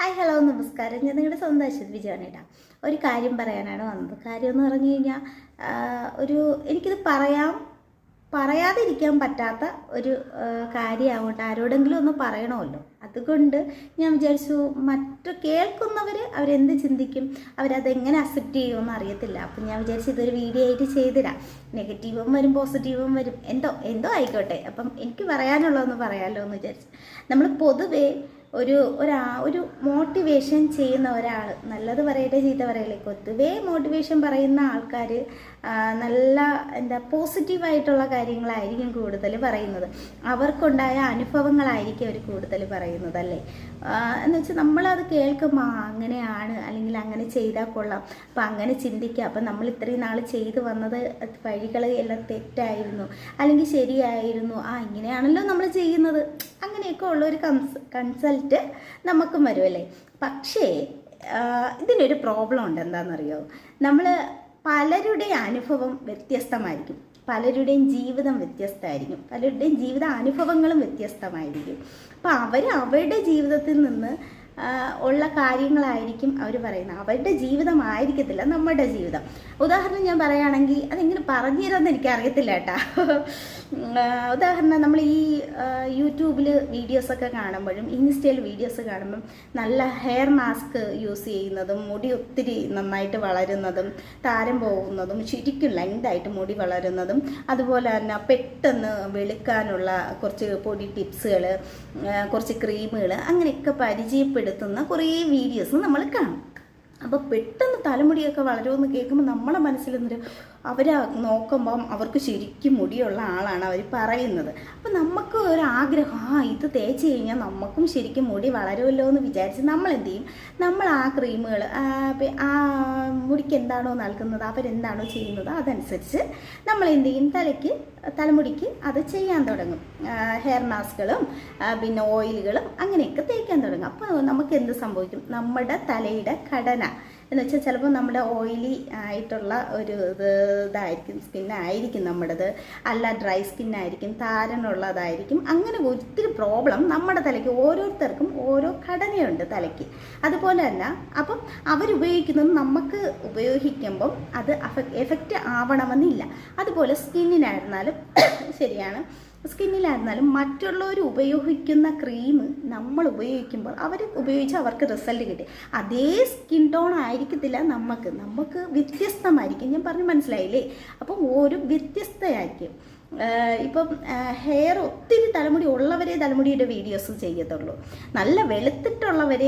Hi hello നമസ്കാരം. ഞാൻ നിങ്ങളുടെ സ്വന്തം അശ്വത് വിജയനേട്ടാ. ഒരു കാര്യം പറയാനാണ് വന്നത്. കാര്യം എന്ന് പറഞ്ഞു കഴിഞ്ഞാൽ ഒരു എനിക്കിത് പറയാം പറയാതിരിക്കാൻ പറ്റാത്ത ഒരു കാര്യമാവട്ടെ ആരോടെങ്കിലും ഒന്ന് പറയണമല്ലോ. അതുകൊണ്ട് ഞാൻ വിചാരിച്ചു മറ്റു കേൾക്കുന്നവർ അവരെന്ത് ചിന്തിക്കും? അവരതെങ്ങനെ അക്സെപ്റ്റ് ചെയ്യുമെന്ന് അറിയത്തില്ല. അപ്പം ഞാൻ വിചാരിച്ചു ഇതൊരു വീഡിയോ ആയിട്ട് ചെയ്തിടാം. നെഗറ്റീവും വരും പോസിറ്റീവും വരും. എന്തോ എന്തോ ആയിക്കോട്ടെ. അപ്പം എനിക്ക് പറയാനുള്ളതെന്ന് പറയാമല്ലോ എന്ന് വിചാരിച്ചു. നമ്മൾ പൊതുവേ ഒരു ഒരാ ഒരു മോട്ടിവേഷൻ ചെയ്യുന്ന ഒരാൾ നല്ലത് പറയട്ടെ ചീത്ത പറയല്ലേ? പൊതുവേ മോട്ടിവേഷൻ പറയുന്ന ആൾക്കാർ നല്ല എന്താ പോസിറ്റീവായിട്ടുള്ള കാര്യങ്ങളായിരിക്കും കൂടുതൽ പറയുന്നത്. അവർക്കുണ്ടായ അനുഭവങ്ങളായിരിക്കും അവർ കൂടുതൽ പറയുന്നത് അല്ലേ? എന്ന് വെച്ചാൽ നമ്മളത് കേൾക്കുമ്പോൾ അങ്ങനെയാണ് അല്ലെങ്കിൽ അങ്ങനെ ചെയ്താൽ കൊള്ളാം. അപ്പം അങ്ങനെ ചിന്തിക്കുക അപ്പം നമ്മൾ ഇത്രയും നാൾ ചെയ്തു വന്നത് വഴികൾ എല്ലാം തെറ്റായിരുന്നു. അല്ലെങ്കിൽ ശരിയായിരുന്നു. ആ ഇങ്ങനെയാണല്ലോ നമ്മൾ ചെയ്യുന്നത്. അങ്ങനെയൊക്കെ ഉള്ളൊരു കൺസ് കൺസൾട്ട് നമുക്കും വരുമല്ലേ പക്ഷേ ഇതിനൊരു പ്രോബ്ലം ഉണ്ട്. എന്താണെന്നറിയോ? നമ്മൾ പലരുടെ അനുഭവം വ്യത്യസ്തമായിരിക്കും. പലരുടെയും ജീവിതം വ്യത്യസ്തമായിരിക്കും. പലരുടെയും ജീവിത അനുഭവങ്ങളും വ്യത്യസ്തമായിരിക്കും. അപ്പോൾ അവർ അവരുടെ ജീവിതത്തിൽ നിന്ന് ഉള്ള കാര്യങ്ങളായിരിക്കും അവർ പറയുന്നത്. അവരുടെ ജീവിതമായിരിക്കത്തില്ല നമ്മുടെ ജീവിതം. ഉദാഹരണം ഞാൻ പറയുകയാണെങ്കിൽ അതെങ്ങനെ പറഞ്ഞു തരാമെന്ന് എനിക്ക് അറിയത്തില്ല കേട്ടാ ഉദാഹരണം നമ്മൾ ഈ യൂട്യൂബിൽ വീഡിയോസൊക്കെ കാണുമ്പോഴും ഇൻസ്റ്റയിൽ വീഡിയോസ് കാണുമ്പം നല്ല ഹെയർ മാസ്ക് യൂസ് ചെയ്യുന്നതും മുടി ഒത്തിരി നന്നായിട്ട് വളരുന്നതും താരം പോകുന്നതും ശരിക്കും ലെങ്തായിട്ട് മുടി വളരുന്നതും അതുപോലെ തന്നെ പെട്ടെന്ന് വെളുക്കാനുള്ള കുറച്ച് പൊടി ടിപ്സുകൾ കുറച്ച് ക്രീമുകൾ അങ്ങനെയൊക്കെ പരിചയപ്പെടുത്തുന്ന കുറേ വീഡിയോസ് നമ്മൾ കാണും. അപ്പോൾ പെട്ടെന്ന് തലമുടിയൊക്കെ വളരുമെന്ന് കേൾക്കുമ്പോൾ നമ്മളെ മനസ്സിൽ നിന്നൊരു അവർ നോക്കുമ്പം അവർക്ക് ശരിക്കും മുടിയുള്ള ആളാണ് അവർ പറയുന്നത്. അപ്പം നമുക്ക് ഒരു ആഗ്രഹം ആ ഇത് തേച്ച് കഴിഞ്ഞാൽ നമുക്കും ശരിക്കും മുടി വളരുമല്ലോ എന്ന് വിചാരിച്ച് നമ്മൾ എന്ത് ചെയ്യും? നമ്മൾ ആ ക്രീമുകൾ ആ മുടിക്ക് എന്താണോ നൽകുന്നത് അവരെന്താണോ ചെയ്യുന്നത് അതനുസരിച്ച് നമ്മൾ എന്ത് ചെയ്യും? തലയ്ക്ക് തലമുടിക്ക് അത് ചെയ്യാൻ തുടങ്ങും. ഹെയർ മാസ്കുകളും പിന്നെ ഓയിലുകളും അങ്ങനെയൊക്കെ തേക്കാൻ തുടങ്ങും. അപ്പോൾ നമുക്ക് എന്ത് സംഭവിക്കും? നമ്മുടെ തലയുടെ ഘടന എന്ന് വെച്ചാൽ ചിലപ്പോൾ നമ്മുടെ ഓയിലി ആയിട്ടുള്ള ഒരു ഇത് ഇതായിരിക്കും സ്കിന്നായിരിക്കും നമ്മുടേത്. അല്ല ഡ്രൈ സ്കിന്നായിരിക്കും താരനുള്ളതായിരിക്കും. അങ്ങനെ ഒത്തിരി പ്രോബ്ലം നമ്മുടെ തലയ്ക്ക് ഓരോരുത്തർക്കും ഓരോ ഘടനയുണ്ട് തലയ്ക്ക്. അതുപോലെ തന്നെ അപ്പം അവരുപയോഗിക്കുന്നത് നമുക്ക് ഉപയോഗിക്കുമ്പം അത് എഫക്റ്റ് ആവണമെന്നില്ല. അതുപോലെ സ്കിന്നിനായിരുന്നാലും ശരിയാണ്. സ്കിന്നിലായിരുന്നാലും മറ്റുള്ളവർ ഉപയോഗിക്കുന്ന ക്രീം നമ്മൾ ഉപയോഗിക്കുമ്പോൾ അവർ ഉപയോഗിച്ച് അവർക്ക് റിസൾട്ട് കിട്ടി. അതേ സ്കിൻ ടോൺ ആയിരിക്കത്തില്ല നമുക്ക് നമുക്ക് വ്യത്യസ്തമായിരിക്കും. ഞാൻ പറഞ്ഞ് മനസ്സിലായില്ലേ? അപ്പം ഓരോ വ്യത്യസ്തയായിരിക്കും. ഇപ്പം ഹെയർ ഒത്തിരി തലമുടി ഉള്ളവരെ തലമുടിയുടെ വീഡിയോസ് ചെയ്യത്തുള്ളൂ. നല്ല വെളുത്തിട്ടുള്ളവരെ